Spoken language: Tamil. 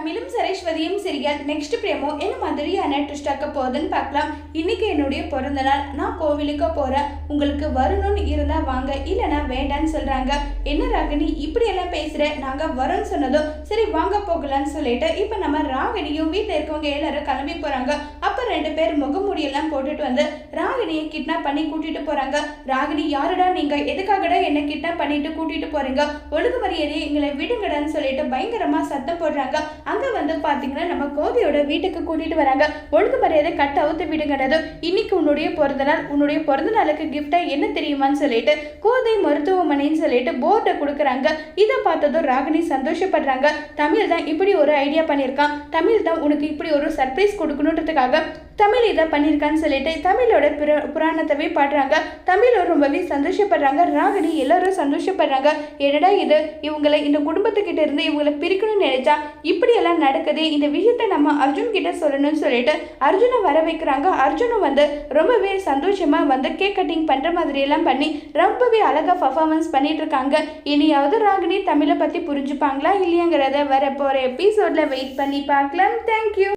தமிழும் சரஸ்வதியும் சீரியல் நெக்ஸ்ட் பிரேமோ என்ன மாதிரியான ட்விஸ்டாக்க போகுதுன்னு பார்க்கலாம். இன்னைக்கு என்னுடைய பிறந்த நாள். நான் கோவிலுக்கு போகிறேன் உங்களுக்கு வரணும்னு இருந்தால் வாங்க. இல்லைனா வேண்டான்னு சொல்கிறாங்க என்ன ராகினி இப்படி எல்லாம் நாங்கள் நாங்க வரோம்னு சொன்னதும் சரி வாங்க போகலான்னு சொல்லிட்டு இப்போ நம்ம ராகினியும் வீட்டில் இருக்கவங்க எல்லாரும் கிளம்பி போகிறாங்க அப்போ ரெண்டு பேர் முகமூடியெல்லாம் போட்டுட்டு வந்து ராகினியை கிட்னாப் பண்ணி கூட்டிட்டு போறாங்க. ராகினி யாருடா நீங்க? எதுக்காகடா என்ன கிட்னாப் பண்ணிட்டு கூட்டிட்டு போறீங்க? ஒழுங்கு மரியாதையை எங்களை விடுங்கடான்னு சொல்லிட்டு பயங்கரமா சத்தம் போடுறாங்க. அங்க வந்து பாத்தீங்கன்னா நம்ம கோபியோட வீட்டுக்கு கூட்டிட்டு வராங்க. ஒழுங்கு மரியாதை கட்ட அவுத்து விடுங்கிறது இன்னைக்கு உன்னுடைய பிறந்த நாள் உன்னுடைய பிறந்த நாளுக்கு கிஃப்டா என்ன தெரியுமான்னு சொல்லிட்டு கோதை மருத்துவமனைன்னு சொல்லிட்டு போர்டை கொடுக்குறாங்க. இதை பார்த்ததும் ராகினி சந்தோஷப்படுறாங்க. தமிழ் தான் இப்படி ஒரு ஐடியா பண்ணியிருக்கான். தமிழ் தான் உனக்கு இப்படி ஒரு சர்ப்ரைஸ் கொடுக்கணுன்றதுக்காக தமிழ் இதை பண்ணியிருக்கான்னு சொல்லிட்டு தமிழோட புர புராணத்தவே பாடுறாங்க. தமிழோட ரொம்பவே சந்தோஷப்படுறாங்க. ராகினி எல்லாரும் சந்தோஷப்படுறாங்க. என்னடா இது? இவங்களை இந்த குடும்பத்துக்கிட்ட இருந்து இவங்களை பிரிக்கணும்னு நினைச்சா இப்படியெல்லாம் நடக்குது? இந்த விஷயத்த நம்ம அர்ஜுன் கிட்ட சொல்லணும்னு சொல்லிட்டு அர்ஜுனை வர வைக்கிறாங்க. அர்ஜுனும் வந்து ரொம்பவே சந்தோஷமாக வந்து கேக் கட்டிங் பண்ணுற மாதிரி எல்லாம் பண்ணி ரொம்பவே அழகாக பர்ஃபார்மன்ஸ் பண்ணிட்டு இருக்காங்க இனியாவது ராகினி தமிழை பற்றி புரிஞ்சுப்பாங்களா இல்லையாங்கிறத வர போகிற எபிசோடில் வெயிட் பண்ணி பார்க்கலாம். தேங்க்யூ